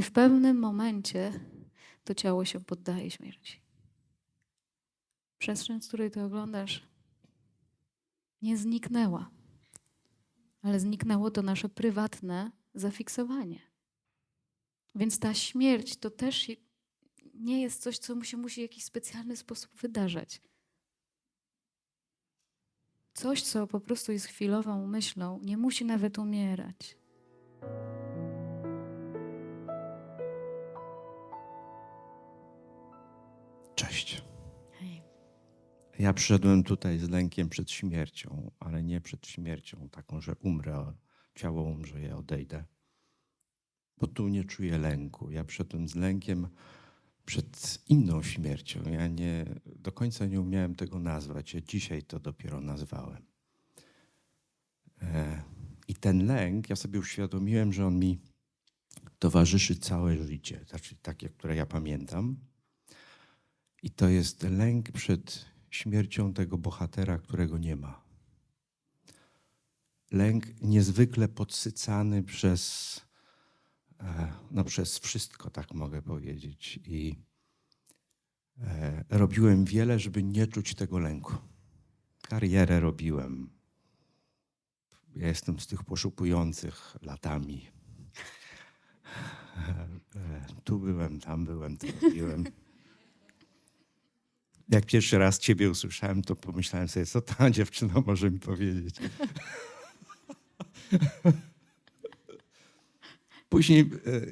I w pewnym momencie to ciało się poddaje śmierci. Przestrzeń, z której to oglądasz, nie zniknęła, ale zniknęło to nasze prywatne zafiksowanie. Więc ta śmierć to też nie jest coś, co mu się musi w jakiś specjalny sposób wydarzać. Coś, co po prostu jest chwilową myślą, nie musi nawet umierać. Cześć. Hej. Ja przyszedłem tutaj z lękiem przed śmiercią, ale nie przed śmiercią taką, że umrę, ciało umrze, ja odejdę. Bo tu nie czuję lęku. Ja przyszedłem z lękiem przed inną śmiercią. Ja nie, do końca nie umiałem tego nazwać. Ja dzisiaj to dopiero nazwałem. E, I ten lęk, ja sobie uświadomiłem, że on mi towarzyszy całe życie, znaczy takie, które ja pamiętam. I to jest lęk przed śmiercią tego bohatera, którego nie ma. Lęk niezwykle podsycany przez, e, no przez wszystko, tak mogę powiedzieć. I e, robiłem wiele, żeby nie czuć tego lęku. Karierę robiłem. Ja jestem z tych poszukujących latami. E, Tu byłem, tam byłem, to robiłem. Jak pierwszy raz Ciebie usłyszałem, to pomyślałem sobie, co ta dziewczyna może mi powiedzieć. Później e,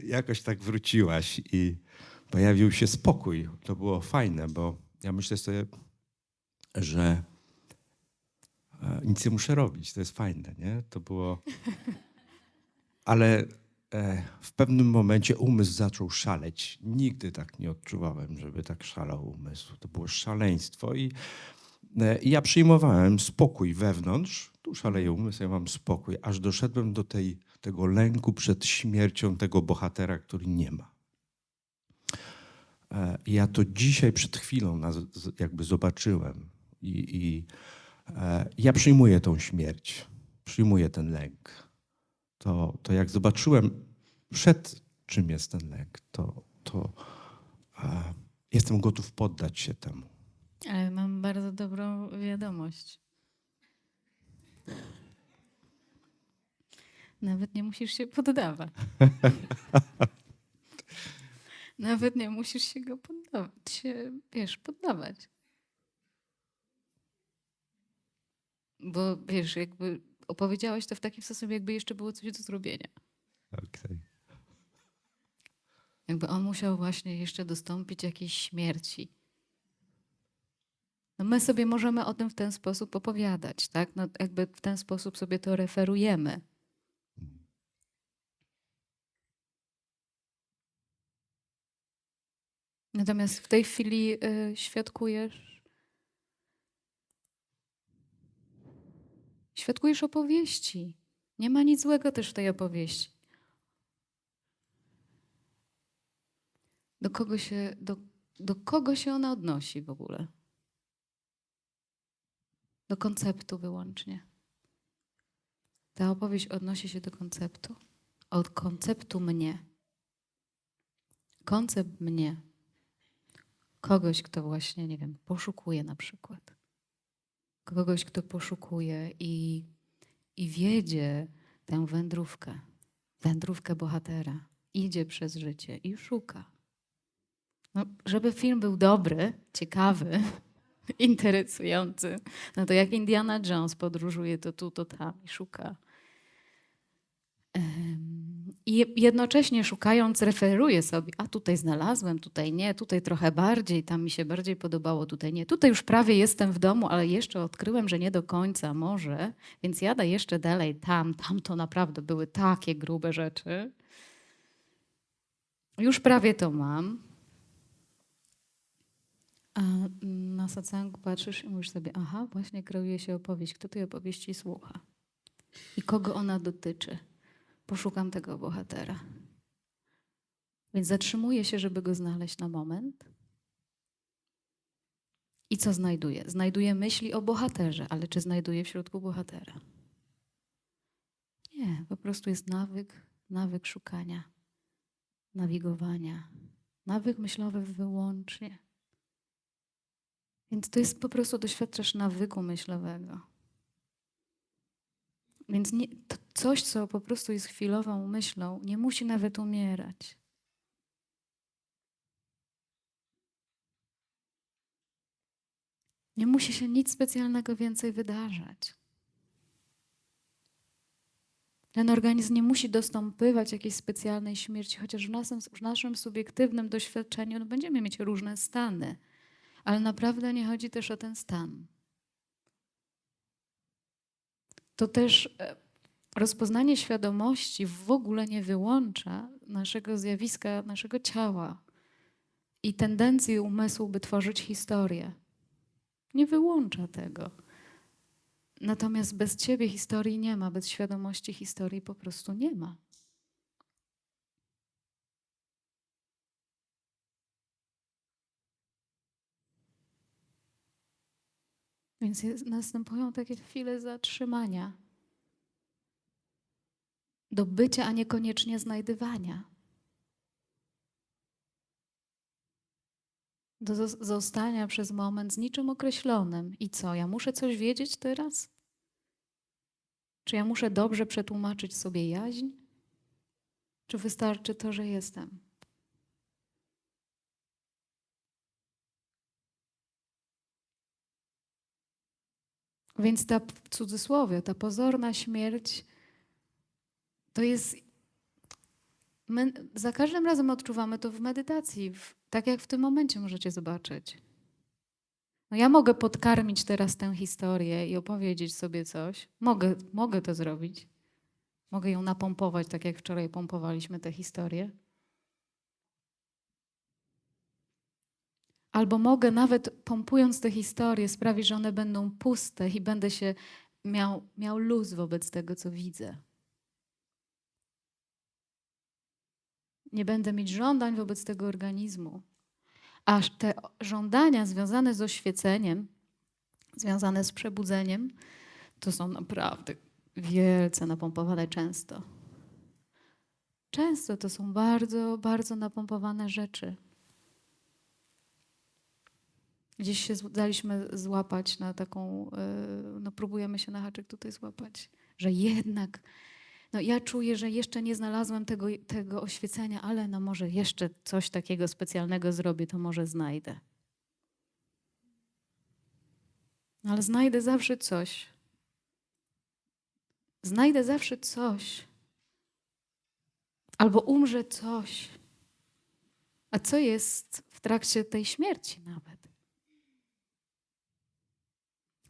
jakoś tak wróciłaś i pojawił się spokój. To było fajne, bo ja myślę sobie, że e, nic nie muszę robić. To jest fajne, nie? To było. Ale w pewnym momencie umysł zaczął szaleć. Nigdy tak nie odczuwałem, żeby tak szalał umysł. To było szaleństwo i, e, i ja przyjmowałem spokój wewnątrz. Tu szaleje umysł, ja mam spokój, aż doszedłem do tej, tego lęku przed śmiercią tego bohatera, który nie ma. E, ja to dzisiaj przed chwilą jakby zobaczyłem i, i e, ja przyjmuję tą śmierć, przyjmuję ten lęk to, to jak zobaczyłem przed czym jest ten lęk, to, to e, jestem gotów poddać się temu. Ale mam bardzo dobrą wiadomość. Nawet nie musisz się poddawać. Nawet nie musisz się go poddawać, się, wiesz, poddawać. Bo wiesz, jakby opowiedziałeś to w taki sposób, jakby jeszcze było coś do zrobienia. Okay. Jakby on musiał właśnie jeszcze dostąpić jakiejś śmierci. No my sobie możemy o tym w ten sposób opowiadać, tak? No jakby w ten sposób sobie to referujemy. Natomiast w tej chwili y, świadkujesz. Świadkujesz opowieści. Nie ma nic złego też w tej opowieści. Do kogo się, do, do kogo się ona odnosi w ogóle? Do konceptu wyłącznie. Ta opowieść odnosi się do konceptu. Od konceptu mnie. Koncept mnie. Kogoś, kto właśnie, nie wiem, poszukuje na przykład. Kogoś, kto poszukuje i, i wiedzie tę wędrówkę. Wędrówkę bohatera. Idzie przez życie i szuka. No, żeby film był dobry, ciekawy, interesujący, no to jak Indiana Jones podróżuje to tu, to tam i szuka. I jednocześnie szukając, referuje sobie, a tutaj znalazłem, tutaj nie, tutaj trochę bardziej, tam mi się bardziej podobało, tutaj nie. Tutaj już prawie jestem w domu, ale jeszcze odkryłem, że nie do końca może, więc jadę jeszcze dalej tam, tam to naprawdę były takie grube rzeczy. Już prawie to mam. A na satsangu patrzysz i mówisz sobie, aha, właśnie kreuje się opowieść. Kto tej opowieści słucha? I kogo ona dotyczy? Poszukam tego bohatera. Więc zatrzymuję się, żeby go znaleźć na moment. I co znajduję? Znajduję myśli o bohaterze, ale czy znajduję w środku bohatera? Nie, po prostu jest nawyk, nawyk szukania. nawigowania, nawyk myślowy wyłącznie. Więc to jest po prostu doświadczasz nawyku myślowego. Więc nie, to coś, co po prostu jest chwilową myślą, nie musi nawet umierać. Nie musi się nic specjalnego więcej wydarzać. Ten organizm nie musi dostąpywać jakiejś specjalnej śmierci, chociaż w naszym, w naszym subiektywnym doświadczeniu no, będziemy mieć różne stany, ale naprawdę nie chodzi też o ten stan. To też e, rozpoznanie świadomości w ogóle nie wyłącza naszego zjawiska, naszego ciała i tendencji umysłu, by tworzyć historię. Nie wyłącza tego. Natomiast bez ciebie historii nie ma, bez świadomości historii po prostu nie ma. Więc jest, następują takie chwile zatrzymania, do bycia, a niekoniecznie znajdywania. Do zos- zostania przez moment z niczym określonym. I co, ja muszę coś wiedzieć teraz? Czy ja muszę dobrze przetłumaczyć sobie jaźń? Czy wystarczy to, że jestem? Więc ta w cudzysłowie, ta pozorna śmierć to jest. My za każdym razem odczuwamy to w medytacji, w, tak jak w tym momencie możecie zobaczyć. No ja mogę podkarmić teraz tę historię i opowiedzieć sobie coś. Mogę, mogę to zrobić. Mogę ją napompować, tak jak wczoraj pompowaliśmy tę historię. Albo mogę nawet pompując te historie sprawić, że one będą puste i będę się miał, miał luz wobec tego, co widzę. Nie będę mieć żądań wobec tego organizmu. Aż te żądania związane z oświeceniem, związane z przebudzeniem, to są naprawdę wielce napompowane często. Często to są bardzo, bardzo napompowane rzeczy. Gdzieś się daliśmy złapać na taką, yy, no próbujemy się na haczyk tutaj złapać, że jednak, no ja czuję, że jeszcze nie znalazłem tego, tego oświecenia, ale no może jeszcze coś takiego specjalnego zrobię, to może znajdę. No Ale znajdę zawsze coś. Znajdę zawsze coś. Albo umrze coś. A co jest w trakcie tej śmierci nawet?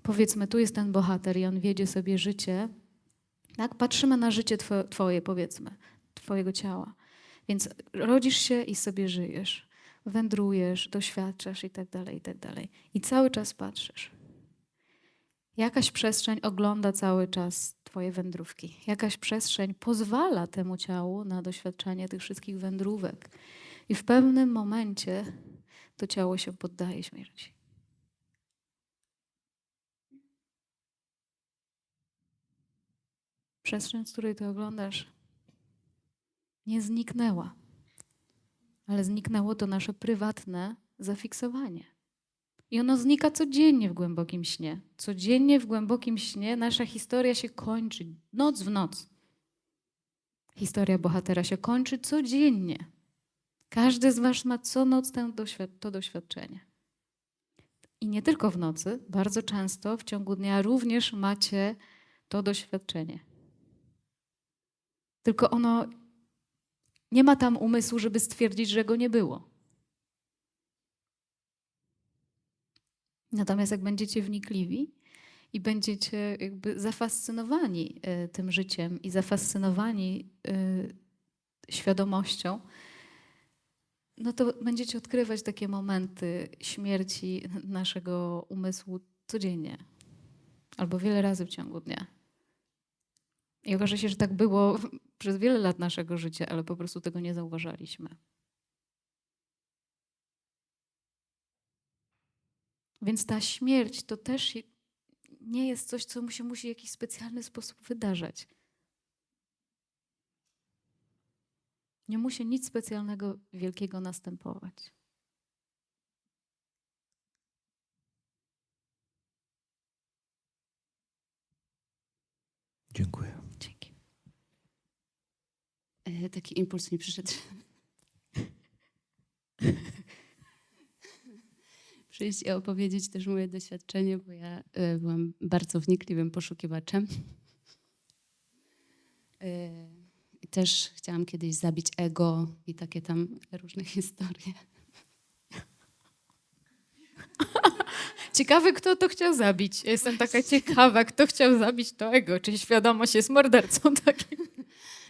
Powiedzmy, tu jest ten bohater i on wiedzie sobie życie. Tak? Patrzymy na życie twoje, twoje, powiedzmy, twojego ciała. Więc rodzisz się i sobie żyjesz. Wędrujesz, doświadczasz i tak dalej, i tak dalej. I cały czas patrzysz. Jakaś przestrzeń ogląda cały czas Twoje wędrówki. Jakaś przestrzeń pozwala temu ciału na doświadczanie tych wszystkich wędrówek. I w pewnym momencie to ciało się poddaje śmierci. Przestrzeń, z której Ty oglądasz, nie zniknęła, ale zniknęło to nasze prywatne zafiksowanie. I ono znika codziennie w głębokim śnie. Codziennie w głębokim śnie nasza historia się kończy, noc w noc. Historia bohatera się kończy codziennie. Każdy z Was ma co noc to doświadczenie. I nie tylko w nocy, bardzo często w ciągu dnia również macie to doświadczenie. Tylko ono nie ma tam umysłu, żeby stwierdzić, że go nie było. Natomiast jak będziecie wnikliwi i będziecie jakby zafascynowani e, tym życiem i zafascynowani e, świadomością, no to będziecie odkrywać takie momenty śmierci naszego umysłu codziennie albo wiele razy w ciągu dnia. I okaże się, że tak było przez wiele lat naszego życia, ale po prostu tego nie zauważaliśmy. Więc ta śmierć to też nie jest coś, co mu się musi w jakiś specjalny sposób wydarzać. Nie musi nic specjalnego, wielkiego następować. Dziękuję. E, Taki impuls mi przyszedł. Przyjść i opowiedzieć też moje doświadczenie, bo ja e, byłam bardzo wnikliwym poszukiwaczem. E, I też chciałam kiedyś zabić ego i takie tam różne historie. Ciekawy, kto to chciał zabić. Jestem taka ciekawa, kto chciał zabić to ego. Czy świadomość jest mordercą takim?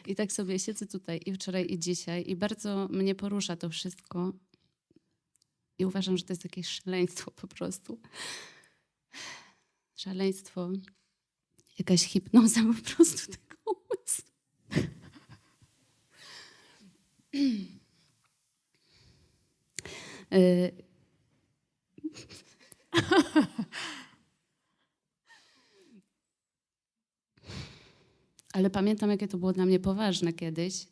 I tak sobie siedzę tutaj i wczoraj i dzisiaj i bardzo mnie porusza to wszystko. I uważam, że to jest jakieś szaleństwo po prostu. Szaleństwo, jakaś hipnoza po prostu tego Ale pamiętam, jakie to było dla mnie poważne kiedyś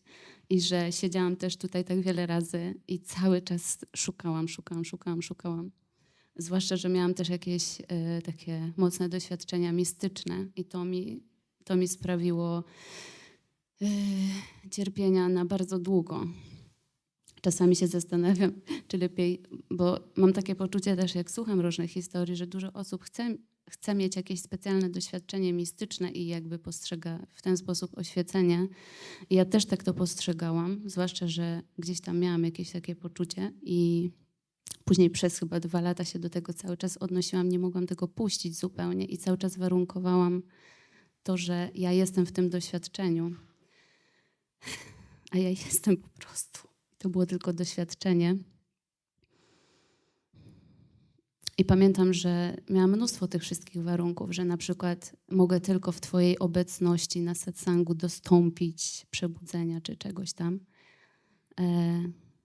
i że siedziałam też tutaj tak wiele razy i cały czas szukałam, szukałam, szukałam, szukałam. Zwłaszcza, że miałam też jakieś e, takie mocne doświadczenia mistyczne i to mi, to mi sprawiło e, cierpienia na bardzo długo. Czasami się zastanawiam, czy lepiej, bo mam takie poczucie też, jak słucham różnych historii, że dużo osób chce, chce mieć jakieś specjalne doświadczenie mistyczne i jakby postrzega w ten sposób oświecenie. Ja też tak to postrzegałam, zwłaszcza, że gdzieś tam miałam jakieś takie poczucie i później przez chyba dwa lata się do tego cały czas odnosiłam, nie mogłam tego puścić zupełnie i cały czas warunkowałam to, że ja jestem w tym doświadczeniu. A ja jestem po prostu. To było tylko doświadczenie. I pamiętam, że miałam mnóstwo tych wszystkich warunków, że na przykład mogę tylko w Twojej obecności na satsangu dostąpić przebudzenia czy czegoś tam. E,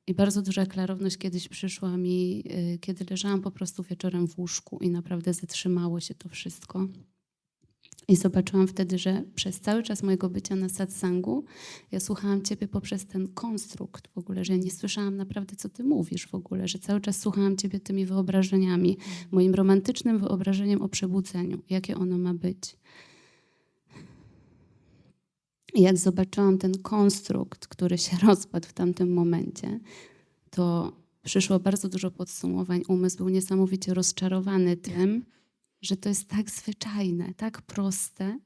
I bardzo duża klarowność kiedyś przyszła mi, e, kiedy leżałam po prostu wieczorem w łóżku i naprawdę zatrzymało się to wszystko. I zobaczyłam wtedy, że przez cały czas mojego bycia na satsangu ja słuchałam Ciebie poprzez ten konstrukt w ogóle, że ja nie słyszałam naprawdę, co Ty mówisz w ogóle, że cały czas słuchałam Ciebie tymi wyobrażeniami, moim romantycznym wyobrażeniem o przebudzeniu, jakie ono ma być. I jak zobaczyłam ten konstrukt, który się rozpadł w tamtym momencie, to przyszło bardzo dużo podsumowań. Umysł był niesamowicie rozczarowany tym, że to jest tak zwyczajne, tak proste.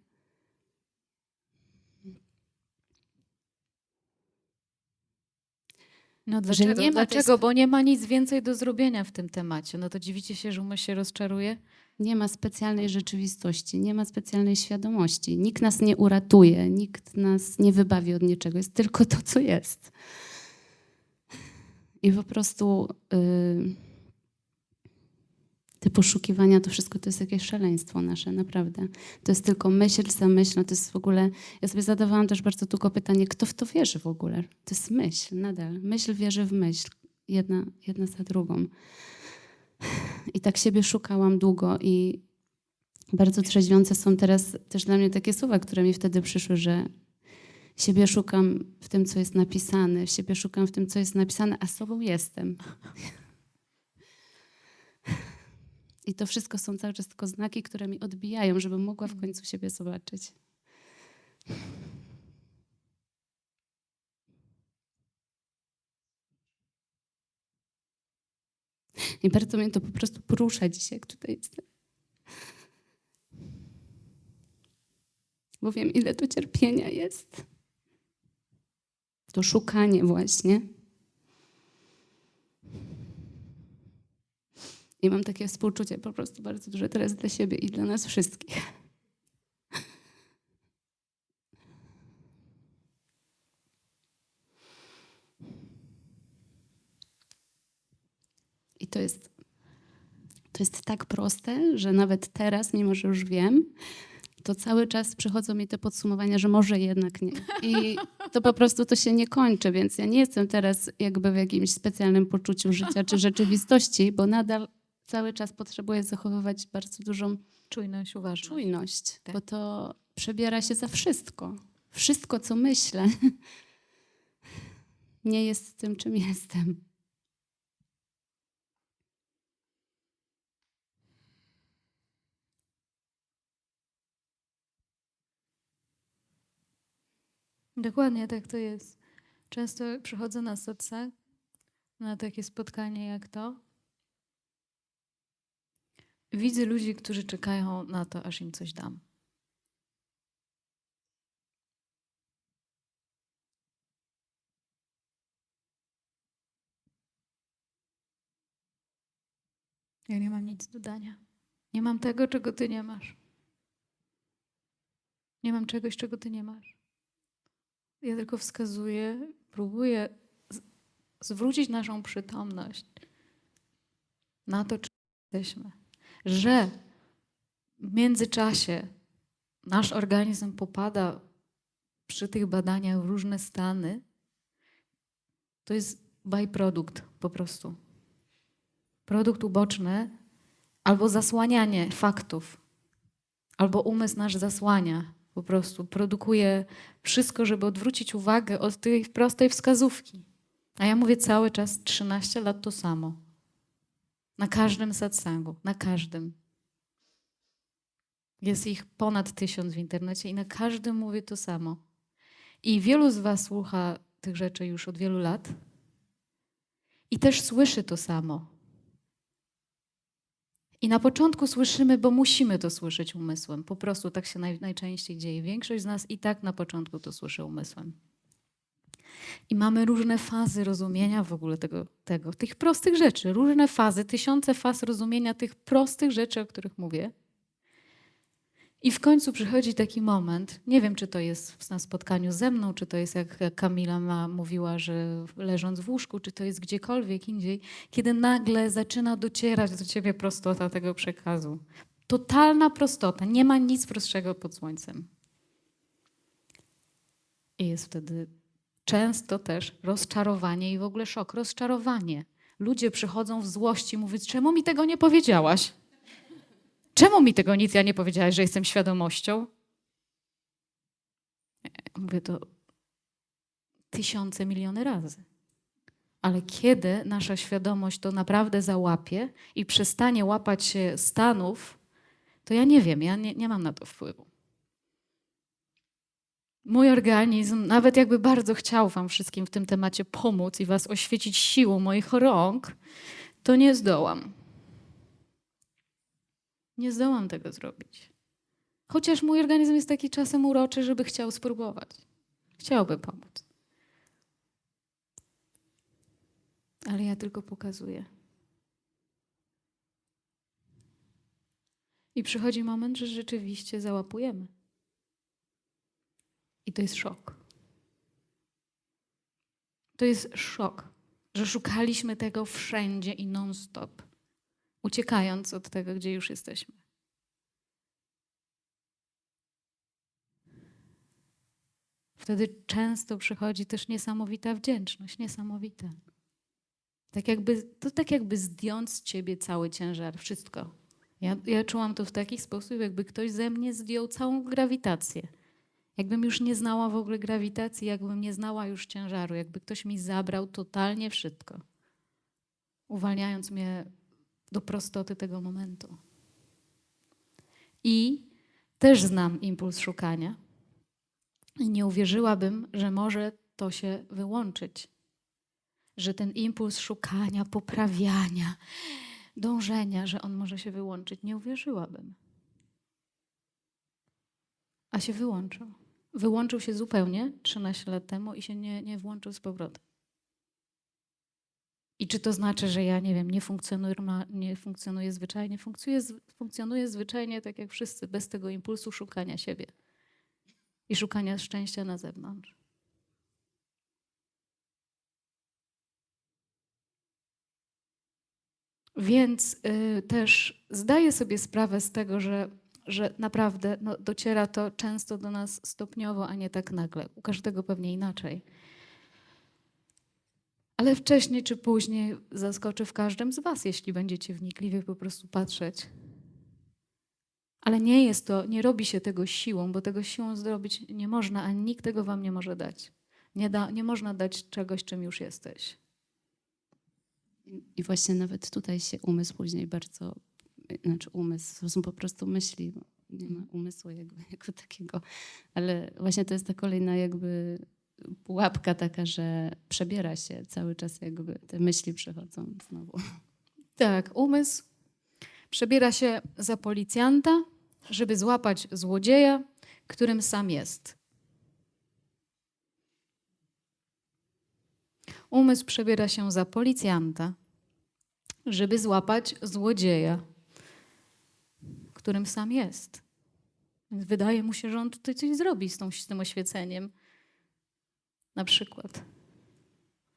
No Że dlaczego? nie ma tej dlaczego? sp- Bo nie ma nic więcej do zrobienia w tym temacie. No to dziwicie się, że umysł się rozczaruje? Nie ma specjalnej rzeczywistości, nie ma specjalnej świadomości. Nikt nas nie uratuje, nikt nas nie wybawi od niczego. Jest tylko to, co jest. I po prostu y, te poszukiwania, to wszystko to jest jakieś szaleństwo nasze, naprawdę. To jest tylko myśl za myśl. To jest w ogóle. Ja sobie zadawałam też bardzo długo pytanie, kto w to wierzy w ogóle? To jest myśl, nadal. Myśl wierzy w myśl, jedna, jedna za drugą. I tak siebie szukałam długo i bardzo trzeźwiące są teraz też dla mnie takie słowa, które mi wtedy przyszły, że siebie szukam w tym, co jest napisane, siebie szukam w tym, co jest napisane, a sobą jestem. I to wszystko są cały czas tylko znaki, które mi odbijają, żebym mogła w końcu siebie zobaczyć. I bardzo mnie to po prostu porusza dzisiaj, jak tutaj jestem. Bo wiem, ile to cierpienia jest. To szukanie właśnie. I mam takie współczucie po prostu bardzo duże teraz dla siebie i dla nas wszystkich. I to jest, to jest tak proste, że nawet teraz, mimo że już wiem, to cały czas przychodzą mi te podsumowania, że może jednak nie. I to po prostu to się nie kończy, więc ja nie jestem teraz jakby w jakimś specjalnym poczuciu życia czy rzeczywistości, bo nadal cały czas potrzebuję zachowywać bardzo dużą Czujność, uważność. czujność, Tak. bo to przebiera się za wszystko. Wszystko, co myślę, nie jest tym, czym jestem. Dokładnie tak to jest. Często przychodzę na socek, na takie spotkanie jak to. Widzę ludzi, którzy czekają na to, aż im coś dam. Ja nie mam nic do dania. Nie mam tego, czego ty nie masz. Nie mam czegoś, czego ty nie masz. Ja tylko wskazuję, próbuję zwrócić naszą przytomność na to, czy jesteśmy. Że w międzyczasie nasz organizm popada przy tych badaniach w różne stany, to jest byprodukt po prostu. Produkt uboczny albo zasłanianie faktów, albo umysł nasz zasłania po prostu, produkuje wszystko, żeby odwrócić uwagę od tej prostej wskazówki. A ja mówię cały czas 13 lat to samo. Na każdym satsangu, na każdym. Jest ich ponad tysiąc w internecie i na każdym mówię to samo. I wielu z Was słucha tych rzeczy już od wielu lat i też słyszy to samo. I na początku słyszymy, bo musimy to słyszeć umysłem. Po prostu tak się naj, najczęściej dzieje. Większość z nas i tak na początku to słyszy umysłem. I mamy różne fazy rozumienia w ogóle tego, tego, tych prostych rzeczy. Różne fazy, tysiące faz rozumienia tych prostych rzeczy, o których mówię. I w końcu przychodzi taki moment, nie wiem, czy to jest na spotkaniu ze mną, czy to jest jak Kamila ma, mówiła, że leżąc w łóżku, czy to jest gdziekolwiek indziej, kiedy nagle zaczyna docierać do ciebie prostota tego przekazu. Totalna prostota, nie ma nic prostszego pod słońcem. I jest wtedy często też rozczarowanie i w ogóle szok, rozczarowanie. Ludzie przychodzą w złości, mówią, czemu mi tego nie powiedziałaś? Czemu mi tego nic ja nie powiedziałaś, że jestem świadomością? Mówię to tysiące, miliony razy. Ale kiedy nasza świadomość to naprawdę załapie i przestanie łapać się stanów, to ja nie wiem, ja nie, nie mam na to wpływu. Mój organizm, nawet jakby bardzo chciał Wam wszystkim w tym temacie pomóc i Was oświecić siłą moich rąk, to nie zdołam. Nie zdołam tego zrobić. Chociaż mój organizm jest taki czasem uroczy, żeby chciał spróbować. Chciałby pomóc. Ale ja tylko pokazuję. I przychodzi moment, że rzeczywiście załapujemy. I to jest szok. To jest szok, że szukaliśmy tego wszędzie i non-stop, uciekając od tego, gdzie już jesteśmy. Wtedy często przychodzi też niesamowita wdzięczność, niesamowita. Tak jakby, to tak jakby zdjąć z ciebie cały ciężar, wszystko. Ja, ja czułam to w taki sposób, jakby ktoś ze mnie zdjął całą grawitację. Jakbym już nie znała w ogóle grawitacji, jakbym nie znała już ciężaru, jakby ktoś mi zabrał totalnie wszystko, uwalniając mnie do prostoty tego momentu. I też znam impuls szukania. I nie uwierzyłabym, że może to się wyłączyć. Że ten impuls szukania, poprawiania, dążenia, że on może się wyłączyć. Nie uwierzyłabym. A się wyłączył. Wyłączył się zupełnie 13 lat temu i się nie, nie włączył z powrotem. I czy to znaczy, że ja nie wiem, nie funkcjonuję, nie funkcjonuję zwyczajnie? Funkcjonuję, funkcjonuję zwyczajnie tak jak wszyscy, bez tego impulsu szukania siebie i szukania szczęścia na zewnątrz. Więc y, też zdaję sobie sprawę z tego, że, że naprawdę no, dociera to często do nas stopniowo, a nie tak nagle. U każdego pewnie inaczej. Ale wcześniej czy później zaskoczy w każdym z Was, jeśli będziecie wnikliwie po prostu patrzeć. Ale nie jest to, nie robi się tego siłą, bo tego siłą zrobić nie można, a nikt tego Wam nie może dać. Nie, da, nie można dać czegoś, czym już jesteś. I właśnie nawet tutaj się umysł później bardzo, znaczy umysł, to są po prostu myśli, nie ma umysłu jakby, jako takiego, ale właśnie to jest ta kolejna jakby pułapka taka, że przebiera się cały czas jakby, te myśli przychodzą znowu. Tak, umysł przebiera się za policjanta, żeby złapać złodzieja, którym sam jest. Umysł przebiera się za policjanta, żeby złapać złodzieja, którym sam jest. Więc wydaje mu się, że on tutaj coś zrobi z, tą, z tym oświeceniem. Na przykład.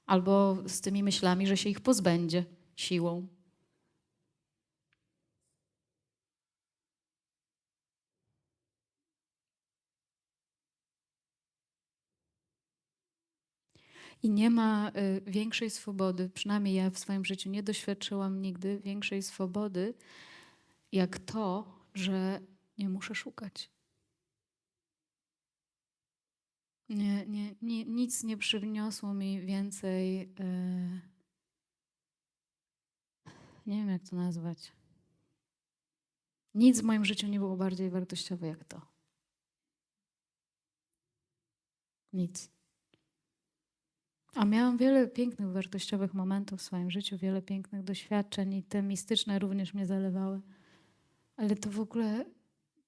Albo z tymi myślami, że się ich pozbędzie siłą. I nie ma y, większej swobody, przynajmniej ja w swoim życiu nie doświadczyłam nigdy większej swobody, jak to, że nie muszę szukać. Nie, nie, nie, nic nie przyniosło mi więcej. y, nie wiem, jak to nazwać. Nic w moim życiu nie było bardziej wartościowe jak to. Nic. A miałam wiele pięknych, wartościowych momentów w swoim życiu, wiele pięknych doświadczeń i te mistyczne również mnie zalewały. Ale to w ogóle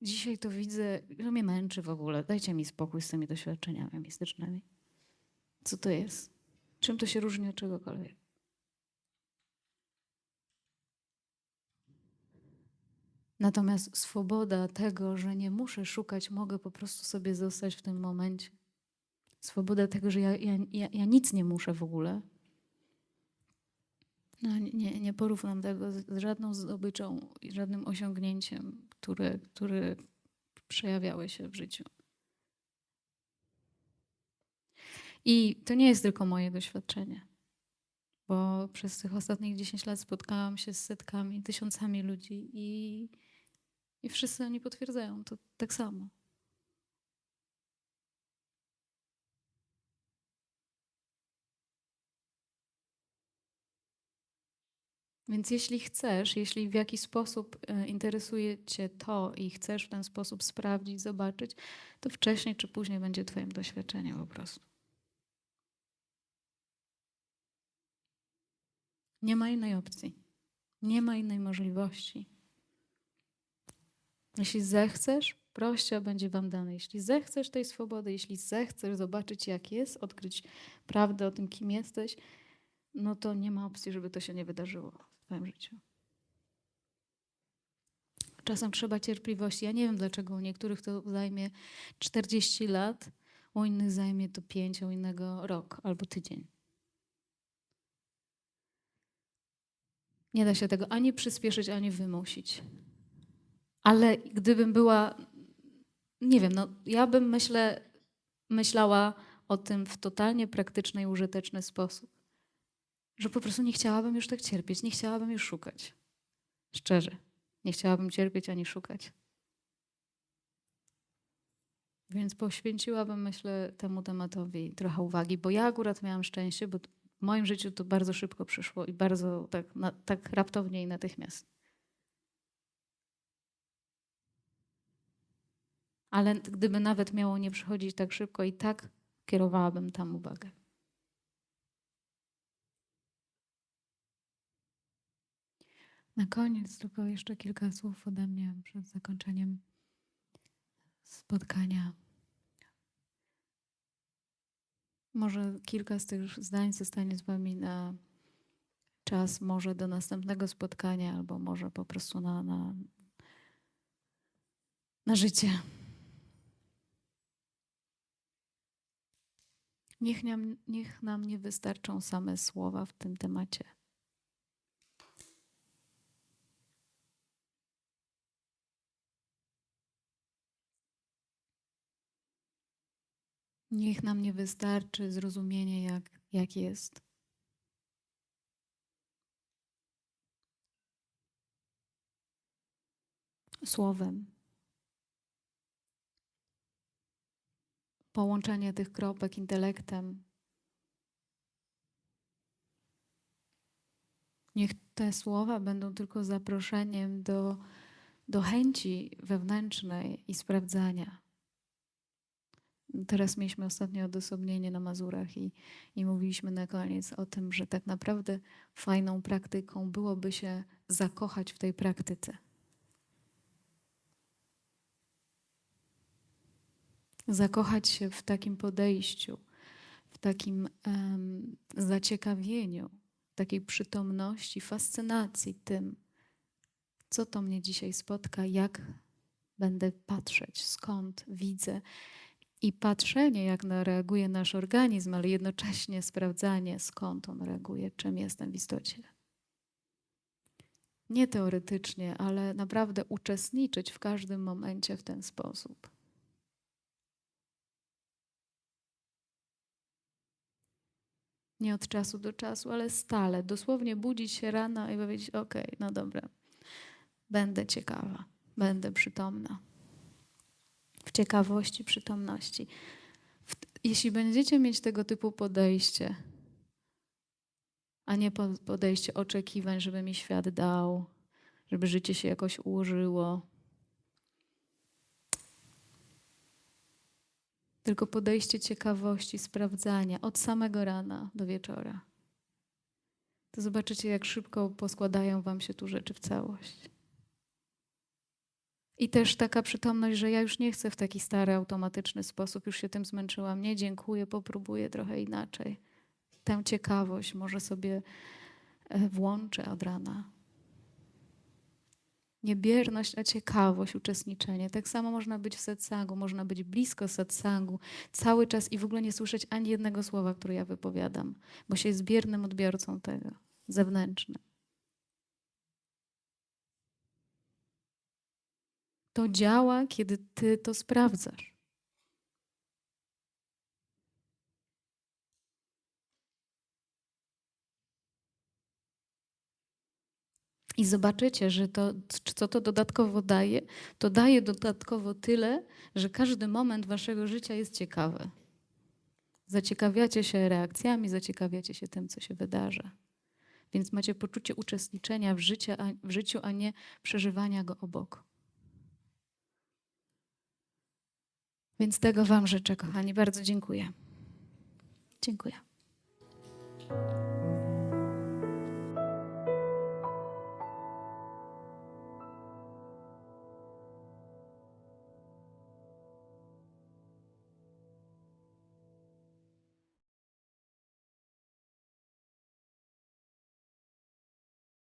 dzisiaj to widzę, że mnie męczy w ogóle. Dajcie mi spokój z tymi doświadczeniami mistycznymi. Co to jest? Czym to się różni od czegokolwiek? Natomiast swoboda tego, że nie muszę szukać, mogę po prostu sobie zostać w tym momencie. Swoboda tego, że ja, ja, ja, ja nic nie muszę w ogóle. No, nie, nie porównam tego z, żadną zdobyczą i żadnym osiągnięciem, które, które przejawiały się w życiu. I to nie jest tylko moje doświadczenie, bo przez tych ostatnich 10 lat spotkałam się z setkami, tysiącami ludzi i, i wszyscy oni potwierdzają to tak samo. Więc jeśli chcesz, jeśli w jakiś sposób e, interesuje Cię to i chcesz w ten sposób sprawdzić, zobaczyć, to wcześniej czy później będzie Twoim doświadczeniem po prostu. Nie ma innej opcji. Nie ma innej możliwości. Jeśli zechcesz, prościa będzie Wam dane. Jeśli zechcesz tej swobody, jeśli zechcesz zobaczyć, jak jest, odkryć prawdę o tym, kim jesteś, no to nie ma opcji, żeby to się nie wydarzyło w Twoim życiu. Czasem trzeba cierpliwości. Ja nie wiem, dlaczego u niektórych to zajmie 40 lat, u innych zajmie to 5, a u innego rok albo tydzień. Nie da się tego ani przyspieszyć, ani wymusić. Ale gdybym była, nie wiem, no ja bym myślę, myślała o tym w totalnie praktyczny i użyteczny sposób że po prostu nie chciałabym już tak cierpieć, nie chciałabym już szukać. Szczerze, nie chciałabym cierpieć ani szukać. Więc poświęciłabym, myślę, temu tematowi trochę uwagi, bo ja akurat miałam szczęście, bo w moim życiu to bardzo szybko przyszło i bardzo tak, na, tak raptownie i natychmiast. Ale gdyby nawet miało nie przychodzić tak szybko, i tak kierowałabym tam uwagę. Na koniec tylko jeszcze kilka słów ode mnie przed zakończeniem spotkania. Może kilka z tych zdań zostanie z Wami na czas, może do następnego spotkania, albo może po prostu na, na, na życie. Niech nam, niech nam nie wystarczą same słowa w tym temacie. Niech nam nie wystarczy zrozumienie, jak, jak jest. Słowem. połączenie tych kropek intelektem. Niech te słowa będą tylko zaproszeniem do, do chęci wewnętrznej i sprawdzania. Teraz mieliśmy ostatnio odosobnienie na Mazurach i, i mówiliśmy na koniec o tym, że tak naprawdę fajną praktyką byłoby się zakochać w tej praktyce. Zakochać się w takim podejściu, w takim em, zaciekawieniu, takiej przytomności, fascynacji tym, co to mnie dzisiaj spotka, jak będę patrzeć, skąd widzę. I patrzenie, jak na- reaguje nasz organizm, ale jednocześnie sprawdzanie, skąd on reaguje, czym jestem w istocie. Nie teoretycznie, ale naprawdę uczestniczyć w każdym momencie w ten sposób. Nie od czasu do czasu, ale stale. Dosłownie budzić się rano i powiedzieć: OK, no dobra, będę ciekawa, będę przytomna. W ciekawości, przytomności. W, jeśli będziecie mieć tego typu podejście, a nie po- podejście oczekiwań, żeby mi świat dał, żeby życie się jakoś ułożyło, tylko podejście ciekawości, sprawdzania od samego rana do wieczora. To zobaczycie, jak szybko poskładają wam się tu rzeczy w całość. I też taka przytomność, że ja już nie chcę w taki stary, automatyczny sposób, już się tym zmęczyłam. Nie, dziękuję, popróbuję trochę inaczej. Tę ciekawość może sobie e, włączę od rana. Nie bierność, a ciekawość, uczestniczenie. Tak samo można być w satsangu, można być blisko satsangu cały czas i w ogóle nie słyszeć ani jednego słowa, które ja wypowiadam, bo się jest biernym odbiorcą tego, zewnętrznym. To działa, kiedy ty to sprawdzasz. I zobaczycie, że to, co to dodatkowo daje, to daje dodatkowo tyle, że każdy moment waszego życia jest ciekawy. Zaciekawiacie się reakcjami, zaciekawiacie się tym, co się wydarza. Więc macie poczucie uczestniczenia w, życie, w życiu, a nie przeżywania go obok. Więc tego Wam życzę, kochani. Bardzo dziękuję. Dziękuję.